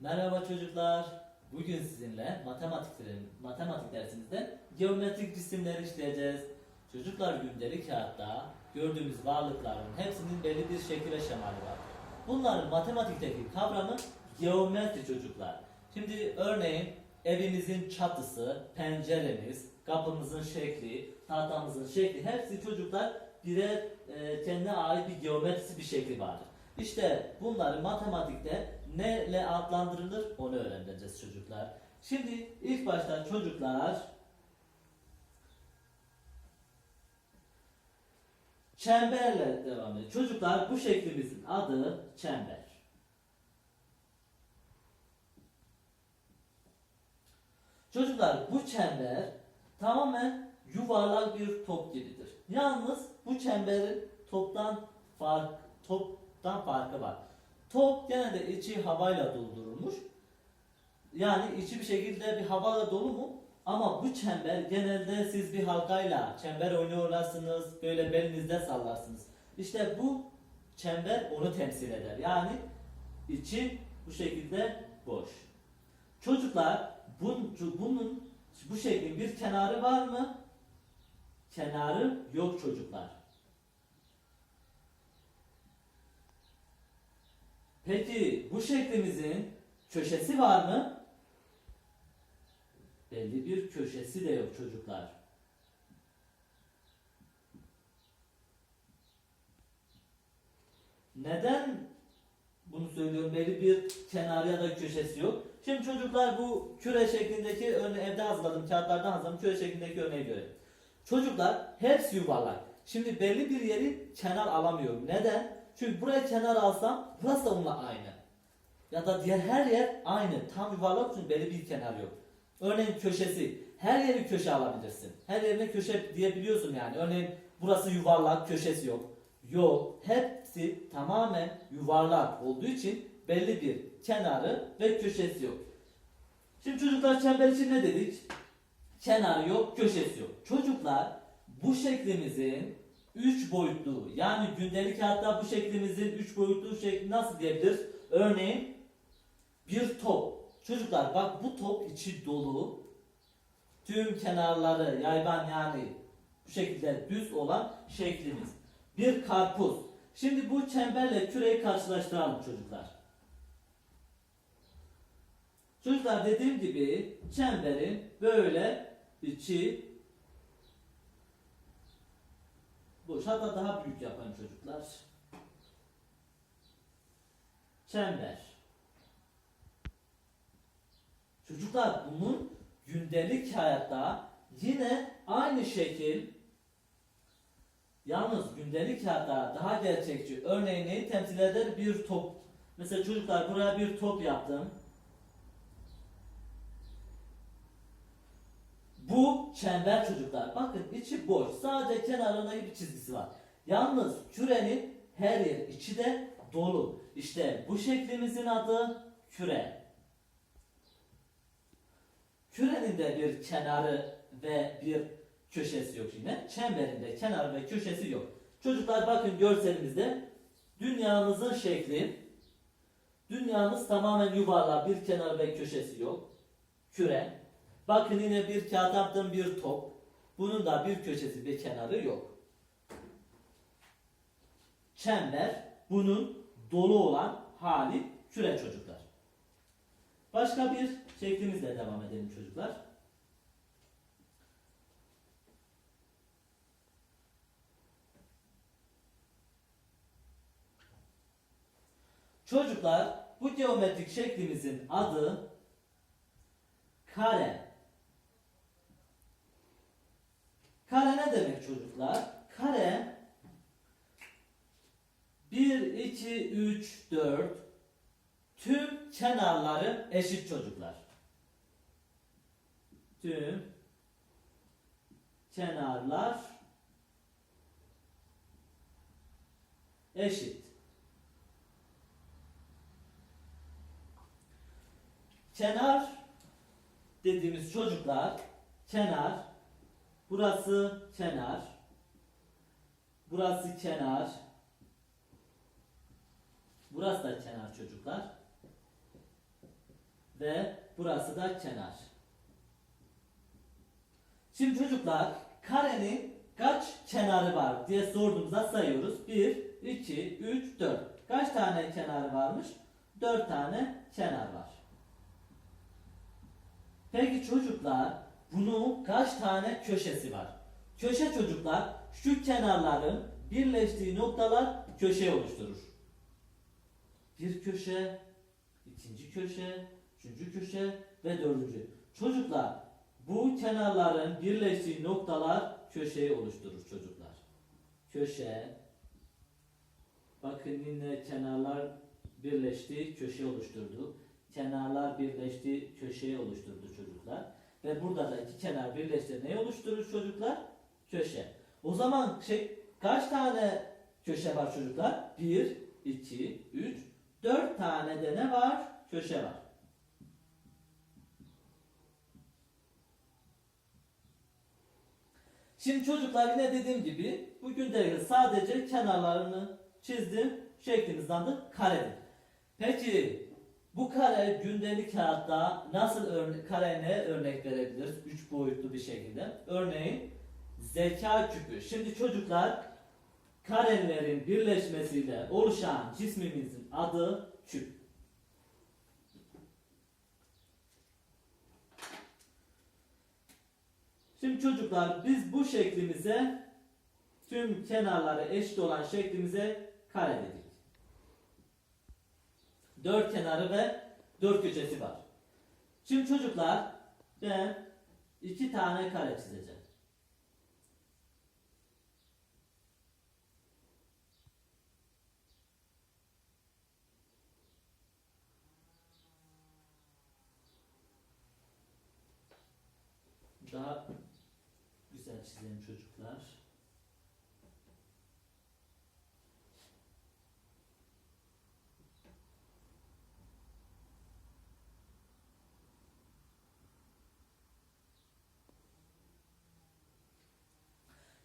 Merhaba çocuklar. Bugün sizinle matematiklerin matematik dersimizde geometrik cisimleri işleyeceğiz. Çocuklar gündelik hayatta gördüğümüz varlıkların hepsinin belli bir şekil şemali var. Bunların matematikteki kavramı geometri çocuklar. Şimdi örneğin evimizin çatısı, penceremiz, kapımızın şekli, tahtamızın şekli hepsi çocuklar birer e, kendine ait bir geometrisi bir şekli vardır. İşte bunları matematikte ne ile adlandırılır onu öğreneceğiz çocuklar. Şimdi ilk başta çocuklar çemberle devam ediyor. Çocuklar bu şeklimizin adı çember. Çocuklar bu çember tamamen yuvarlak bir top gibidir. Yalnız bu çemberin toptan fark toptan farkı var. Top genelde içi havayla doldurulmuş. Yani içi bir şekilde bir havayla dolu mu? Ama bu çember genelde siz bir halkayla çember oynuyorlarsınız, böyle belinizde sallarsınız. İşte bu çember onu temsil eder. Yani içi bu şekilde boş. Çocuklar bun, bunun bu şeklin bir kenarı var mı? Kenarı yok çocuklar. Peki bu şeklimizin köşesi var mı? Belli bir köşesi de yok çocuklar. Neden bunu söylüyorum? Belli bir kenarı ya da köşesi yok. Şimdi çocuklar bu küre şeklindeki örneği evde hazırladım, kağıtlardan hazırladım. Küre şeklindeki örneği görelim. Çocuklar hepsi yuvarlak. Şimdi belli bir yeri kenar alamıyorum. Neden? Çünkü buraya kenar alsam burası da onunla aynı. Ya da diğer her yer aynı. Tam yuvarlak çünkü belli bir kenar yok. Örneğin köşesi. Her yeri köşe alabilirsin. Her yerine köşe diyebiliyorsun yani. Örneğin burası yuvarlak, köşesi yok. Yok. Hepsi tamamen yuvarlak olduğu için belli bir kenarı ve köşesi yok. Şimdi çocuklar çember için ne dedik? Kenarı yok, köşesi yok. Çocuklar bu şeklimizin üç boyutlu yani gündelik hayatta bu şeklimizin üç boyutlu şekli nasıl diyebiliriz? Örneğin bir top. Çocuklar bak bu top içi dolu. Tüm kenarları yayvan yani bu şekilde düz olan şeklimiz. Bir karpuz. Şimdi bu çemberle küreyi karşılaştıralım çocuklar. Çocuklar dediğim gibi çemberin böyle içi boş. Hatta daha büyük yapın çocuklar. Çember. Çocuklar bunun gündelik hayatta yine aynı şekil yalnız gündelik hayatta daha gerçekçi örneğin neyi temsil eder? Bir top. Mesela çocuklar buraya bir top yaptım. Bu çember çocuklar. Bakın içi boş. Sadece kenarında bir çizgisi var. Yalnız kürenin her yer içi de dolu. İşte bu şeklimizin adı küre. Kürenin de bir kenarı ve bir köşesi yok yine. Çemberinde kenarı ve köşesi yok. Çocuklar bakın görselimizde dünyamızın şekli dünyamız tamamen yuvarlak bir kenarı ve köşesi yok. Küre. Bakın yine bir kağıt attığım bir top. Bunun da bir köşesi bir kenarı yok. Çember bunun dolu olan hali küre çocuklar. Başka bir şeklimizle devam edelim çocuklar. Çocuklar bu geometrik şeklimizin adı kare. Kare ne demek çocuklar? Kare 1, 2, 3, 4 tüm kenarları eşit çocuklar. Tüm kenarlar eşit. Kenar dediğimiz çocuklar kenar burası kenar burası kenar burası da kenar çocuklar ve burası da kenar. Şimdi çocuklar karenin kaç kenarı var diye sorduğumuzda sayıyoruz. 1, 2, 3, 4. Kaç tane kenarı varmış? 4 tane kenar var. Peki çocuklar bunun kaç tane köşesi var? Köşe çocuklar şu kenarların birleştiği noktalar köşe oluşturur. Bir köşe, ikinci köşe, üçüncü köşe ve dördüncü. Çocuklar bu kenarların birleştiği noktalar köşeyi oluşturur çocuklar. Köşe, bakın yine kenarlar birleşti, köşe oluşturdu. Kenarlar birleşti, köşeyi oluşturdu çocuklar. Ve burada da iki kenar birleşti ne oluşturur çocuklar? Köşe. O zaman şey kaç tane köşe var çocuklar? 1, 2, 3, 4 tane de ne var? Köşe var. Şimdi çocuklar yine dediğim gibi bu gündelik sadece kenarlarını çizdim. Şeklimizden de karedir. Peki bu kare gündelik hayatta nasıl örne kareye ne örnek verebiliriz? Üç boyutlu bir şekilde. Örneğin zeka küpü. Şimdi çocuklar karelerin birleşmesiyle oluşan cismimizin adı küp. Şimdi çocuklar biz bu şeklimize tüm kenarları eşit olan şeklimize kare dedik. Dört kenarı ve dört köşesi var. Şimdi çocuklar ben iki tane kare çizeceğim. Daha güzel çizelim çocuklar.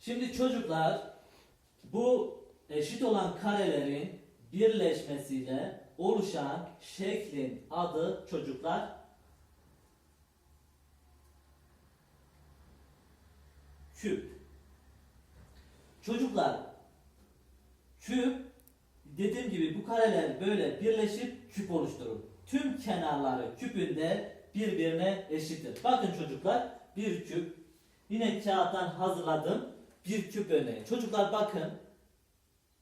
Şimdi çocuklar bu eşit olan karelerin birleşmesiyle oluşan şeklin adı çocuklar küp. Çocuklar küp dediğim gibi bu kareler böyle birleşip küp oluşturur. Tüm kenarları küpünde birbirine eşittir. Bakın çocuklar bir küp yine kağıttan hazırladım bir küp örneği. Çocuklar bakın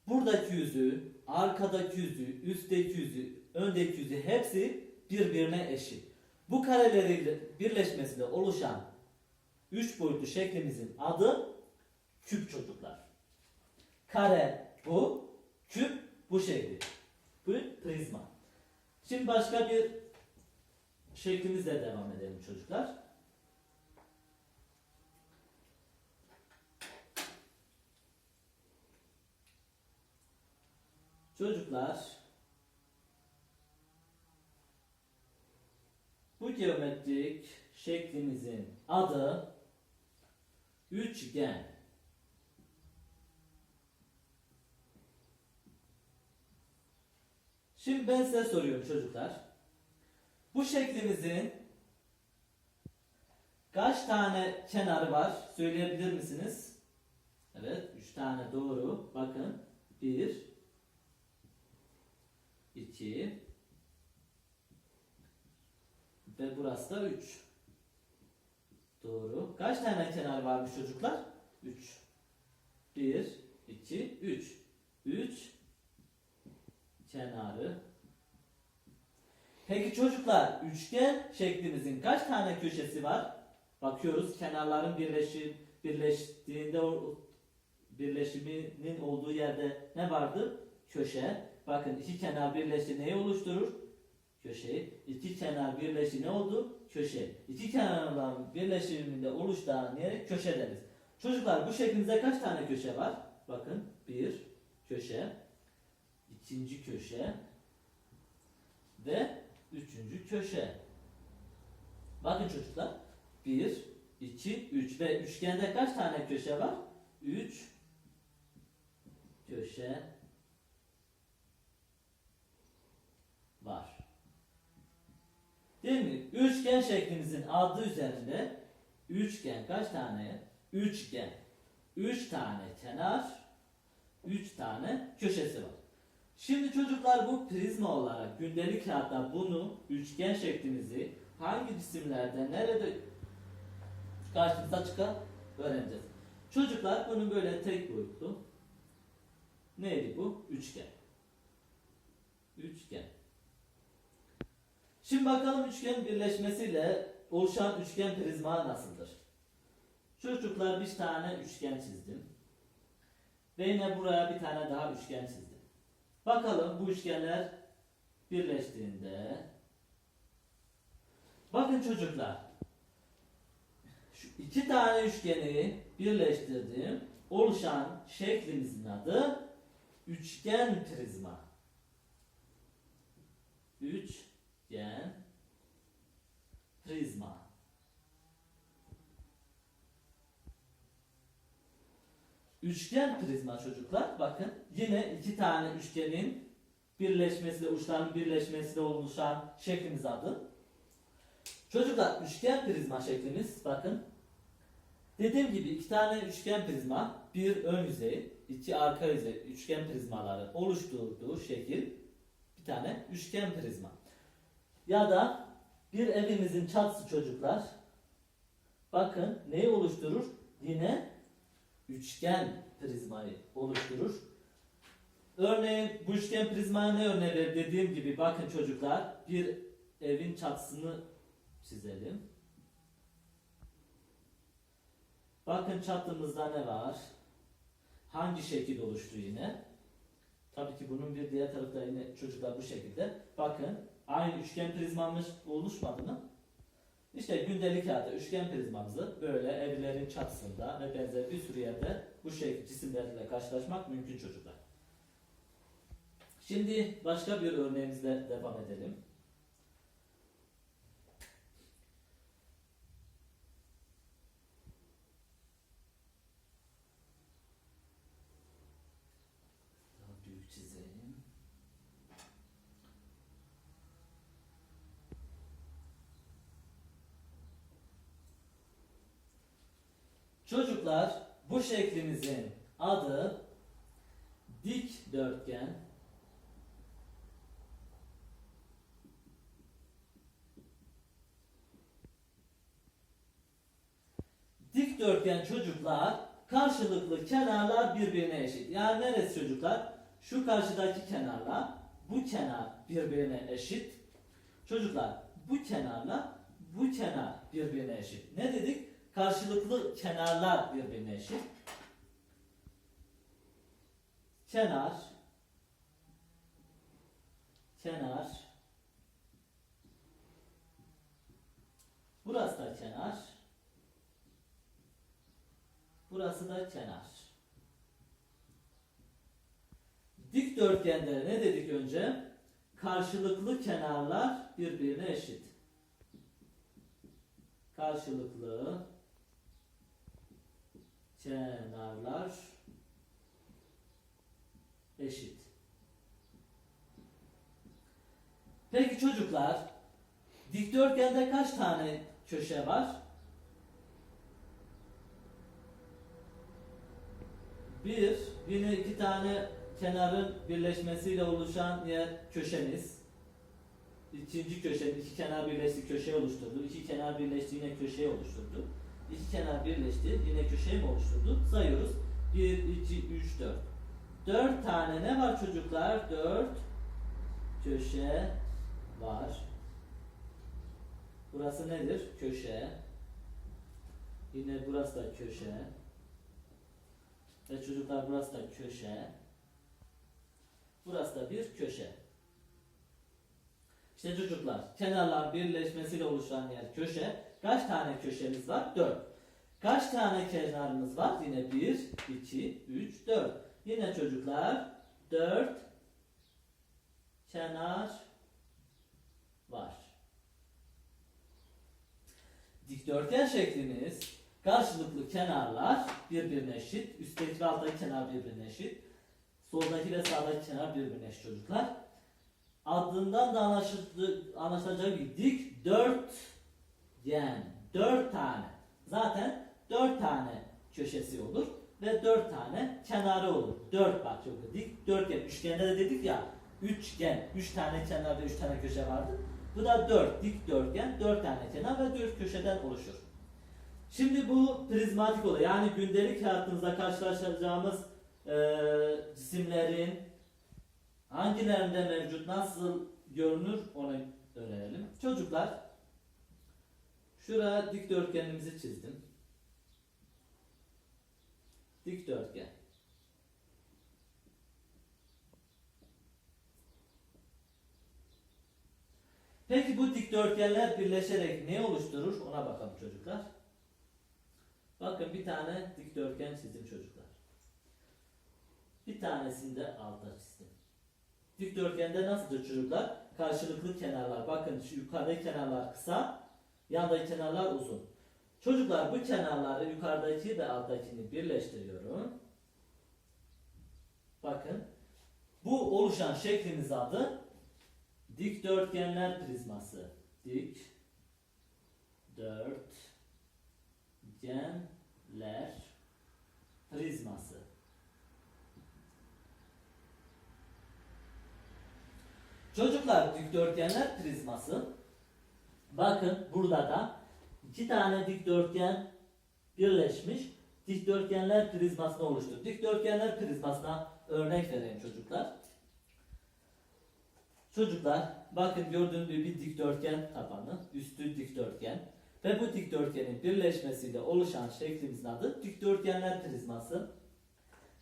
buradaki yüzü, arkadaki yüzü, üstteki yüzü, öndeki yüzü hepsi birbirine eşit. Bu karelerin birleşmesiyle oluşan üç boyutlu şeklimizin adı küp çocuklar. Kare bu, küp bu şekli. Bu prizma. Şimdi başka bir şeklimizle devam edelim çocuklar. Çocuklar bu geometrik şeklimizin adı üçgen. Şimdi ben size soruyorum çocuklar. Bu şeklimizin kaç tane kenarı var? Söyleyebilir misiniz? Evet, üç tane doğru. Bakın. Bir, 2 ve burası da 3. Doğru. Kaç tane kenar varmış çocuklar? 3. 1 2 3. 3 kenarı. Peki çocuklar üçgen şeklimizin kaç tane köşesi var? Bakıyoruz kenarların birleşi, birleştiğinde birleşiminin olduğu yerde ne vardı? Köşe. Bakın iki kenar birleşti neyi oluşturur? Köşeyi. İki kenar birleşti ne oldu? Köşe. İki kenarların birleşiminde oluşturan yere köşe deriz. Çocuklar bu şeklimizde kaç tane köşe var? Bakın bir köşe, ikinci köşe ve üçüncü köşe. Bakın çocuklar bir, iki, üç ve üçgende kaç tane köşe var? Üç köşe var. Değil mi? Üçgen şeklimizin adı üzerinde üçgen kaç tane? Üçgen. Üç tane kenar, üç tane köşesi var. Şimdi çocuklar bu prizma olarak gündelik hayatta bunu üçgen şeklimizi hangi cisimlerde nerede karşımıza çıkar öğreneceğiz. Çocuklar bunun böyle tek boyutlu neydi bu? Üçgen. Üçgen. Şimdi bakalım üçgen birleşmesiyle oluşan üçgen prizma nasıldır? Çocuklar bir tane üçgen çizdim. Ve yine buraya bir tane daha üçgen çizdim. Bakalım bu üçgenler birleştiğinde Bakın çocuklar şu iki tane üçgeni birleştirdim. Oluşan şeklimizin adı üçgen prizma. Üçgen prizma. Üçgen prizma çocuklar bakın yine iki tane üçgenin birleşmesiyle uçların birleşmesiyle oluşan şeklimiz adı. Çocuklar üçgen prizma şeklimiz bakın. Dediğim gibi iki tane üçgen prizma, bir ön yüzey, iki arka yüzey üçgen prizmaları oluşturduğu şekil bir tane üçgen prizma. Ya da bir evimizin çatısı çocuklar bakın neyi oluşturur? Yine üçgen prizmayı oluşturur. Örneğin bu üçgen prizmaya ne örneği verir dediğim gibi bakın çocuklar bir evin çatısını çizelim. Bakın çatımızda ne var? Hangi şekil oluştu yine? Tabii ki bunun bir diğer tarafı da yine çocuklar bu şekilde. Bakın aynı üçgen prizmamız oluşmadı mı? İşte gündelik hayatta üçgen prizmamızı böyle evlerin çatısında ve benzer bir sürü yerde bu şekil cisimlerle karşılaşmak mümkün çocuklar. Şimdi başka bir örneğimizle devam edelim. Daha büyük çizeyim. Çocuklar bu şeklimizin adı dikdörtgen Dikdörtgen çocuklar karşılıklı kenarlar birbirine eşit. Yani neresi çocuklar? Şu karşıdaki kenarlar bu kenar birbirine eşit. Çocuklar bu kenarla bu kenar birbirine eşit. Ne dedik? Karşılıklı kenarlar birbirine eşit. Kenar kenar Burası da kenar. Burası da kenar. Dikdörtgende ne dedik önce? Karşılıklı kenarlar birbirine eşit. Karşılıklı kenarlar eşit. Peki çocuklar, dikdörtgende kaç tane köşe var? Bir, yine iki tane kenarın birleşmesiyle oluşan yer köşemiz. İkinci köşe, iki kenar birleşti köşe oluşturdu. İki kenar birleşti yine köşeyi oluşturdu. İki kenar birleşti yine köşeyi mi oluşturdu? Sayıyoruz. 1, 2, 3, 4. 4 tane ne var çocuklar? 4 köşe var. Burası nedir? Köşe. Yine burası da köşe. Ve çocuklar burası da köşe. Burası da bir köşe. İşte çocuklar kenarlar birleşmesiyle oluşan yer köşe. Kaç tane köşemiz var? 4. Kaç tane kenarımız var? Yine 1, 2, 3, 4. Yine çocuklar 4 kenar var. Dikdörtgen şeklimiz karşılıklı kenarlar birbirine eşit. Üstteki ve alttaki kenar birbirine eşit. Soldaki ve sağdaki kenar birbirine eşit çocuklar. adından da anlaşılacağı gibi dik dörtgen. Dört tane. Zaten dört tane köşesi olur ve dört tane kenarı olur. Dört bak çok dik dörtgen. Üçgende de dedik ya üçgen. Üç tane kenarda üç tane köşe vardı. Bu da dört dik dörtgen. Dört tane kenar ve dört köşeden oluşur. Şimdi bu prizmatik oluyor. Yani gündelik hayatımızda karşılaşacağımız eee cisimlerin hangilerinde mevcut, nasıl görünür onu öğrenelim. Çocuklar, şuraya dikdörtgenimizi çizdim. Dikdörtgen. Peki bu dikdörtgenler birleşerek ne oluşturur? Ona bakalım çocuklar. Bakın bir tane dikdörtgen çizdim çocuklar. Bir tanesini de alta çizdim. Dikdörtgende nasıldır çocuklar? Karşılıklı kenarlar. Bakın şu yukarıdaki kenarlar kısa, yandaki kenarlar uzun. Çocuklar bu kenarları yukarıdaki ve alttakini birleştiriyorum. Bakın. Bu oluşan şeklimiz adı dikdörtgenler prizması. Dik dörtgenler prizması. Çocuklar dikdörtgenler prizması. Bakın burada da iki tane dikdörtgen birleşmiş dikdörtgenler prizmasını oluştur. Dikdörtgenler prizmasına örnek vereyim çocuklar. Çocuklar bakın gördüğünüz gibi bir dikdörtgen tabanı, üstü dikdörtgen ve bu dikdörtgenin birleşmesiyle oluşan şeklimizin adı dikdörtgenler prizması.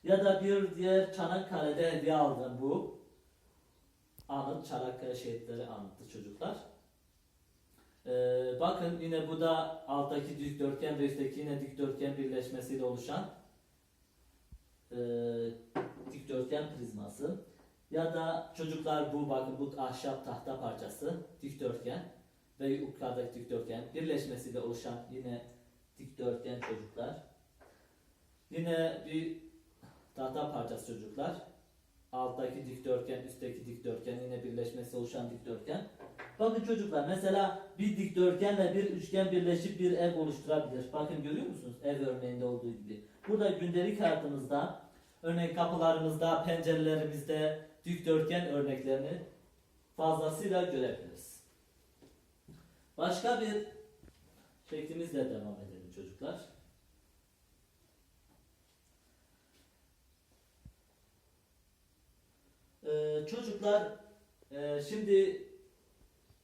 Ya da bir diğer Çanakkale'de hediye aldığım bu anıt Çanakkale şehitleri anıttı çocuklar. Ee, bakın yine bu da alttaki dikdörtgen ve üstteki yine dikdörtgen birleşmesiyle oluşan e, dikdörtgen prizması. Ya da çocuklar bu bakın bu ahşap tahta parçası dikdörtgen ve yukarıdaki dikdörtgen birleşmesiyle oluşan yine dikdörtgen çocuklar. Yine bir tahta parçası çocuklar. Alttaki dikdörtgen, üstteki dikdörtgen yine birleşmesi oluşan dikdörtgen. Bakın çocuklar mesela bir dikdörtgenle bir üçgen birleşip bir ev oluşturabilir. Bakın görüyor musunuz? Ev örneğinde olduğu gibi. Burada gündelik hayatımızda örneğin kapılarımızda, pencerelerimizde dikdörtgen örneklerini fazlasıyla görebiliriz. Başka bir şeklimizle devam edelim çocuklar. Ee, çocuklar e, şimdi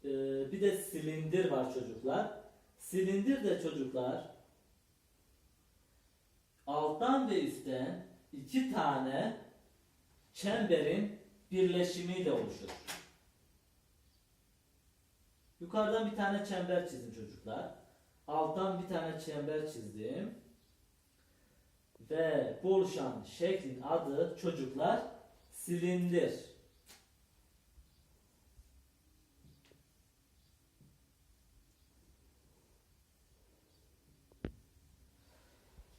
e, bir de silindir var çocuklar. Silindir de çocuklar alttan ve üstten iki tane çemberin birleşimiyle oluşur. Yukarıdan bir tane çember çizdim çocuklar. Alttan bir tane çember çizdim. Ve bu oluşan şeklin adı çocuklar silindir.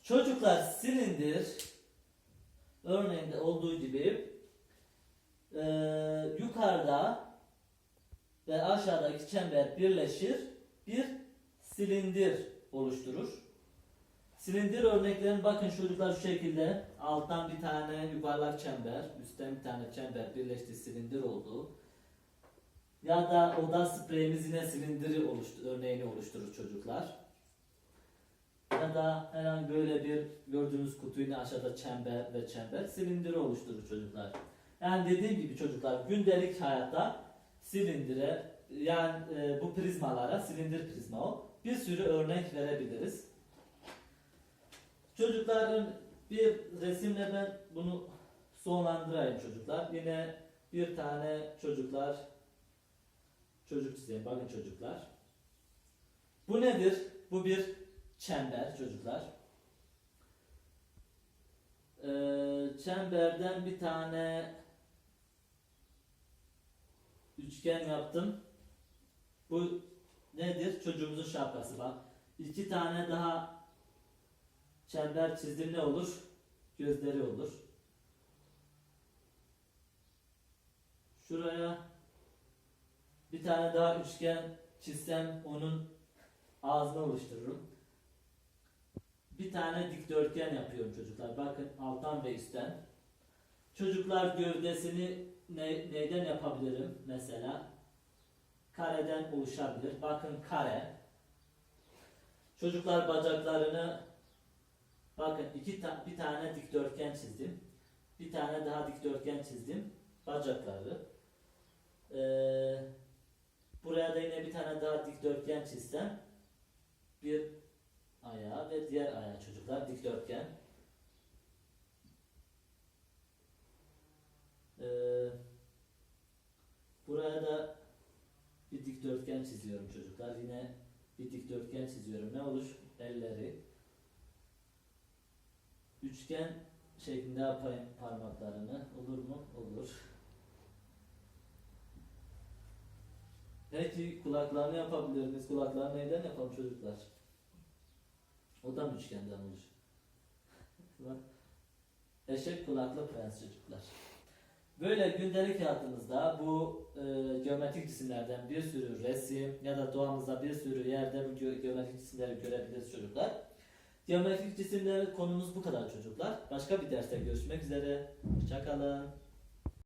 Çocuklar silindir örneğinde olduğu gibi e, yukarıda ve aşağıdaki çember birleşir bir silindir oluşturur. Silindir örneklerin bakın çocuklar şu şekilde alttan bir tane yuvarlak çember, üstten bir tane çember birleşti silindir oldu. Ya da oda spreyimiz yine silindiri oluştur, örneğini oluşturur çocuklar. Ya da herhangi böyle bir gördüğünüz kutu yine aşağıda çember ve çember silindiri oluşturur çocuklar. Yani dediğim gibi çocuklar gündelik hayatta silindire yani e, bu prizmalara silindir prizma o bir sürü örnek verebiliriz. Çocukların bir resimle ben bunu sonlandırayım çocuklar. Yine bir tane çocuklar çocuk çizeyim. Bakın çocuklar. Bu nedir? Bu bir çember çocuklar. Ee, çemberden bir tane üçgen yaptım. Bu nedir? Çocuğumuzun şapkası bak. İki tane daha çember çizdim ne olur? Gözleri olur. Şuraya Bir tane daha üçgen çizsem onun ağzını oluştururum. Bir tane dikdörtgen yapıyorum çocuklar. Bakın alttan ve üstten. Çocuklar gövdesini ne, neyden yapabilirim mesela? Kareden oluşabilir. Bakın kare. Çocuklar bacaklarını bakın iki ta- bir tane dikdörtgen çizdim. Bir tane daha dikdörtgen çizdim. Bacakları. Ee, buraya da yine bir tane daha dikdörtgen çizsem bir ayağı ve diğer ayağı çocuklar dikdörtgen. Ee, buraya da bir dikdörtgen çiziyorum çocuklar. Yine bir dikdörtgen çiziyorum. Ne olur? Elleri. Üçgen şeklinde yapayım parmaklarını. Olur mu? Olur. Peki kulaklarını yapabilir miyiz? Kulaklarını neyden yapalım çocuklar? O da üçgenden olur? Eşek kulaklı prens çocuklar. Böyle gündelik hayatımızda bu e, geometrik cisimlerden bir sürü resim ya da doğamızda bir sürü yerde bu ge- geometrik cisimleri görebiliriz çocuklar. Geometrik cisimler konumuz bu kadar çocuklar. Başka bir derste görüşmek üzere. Hoşçakalın.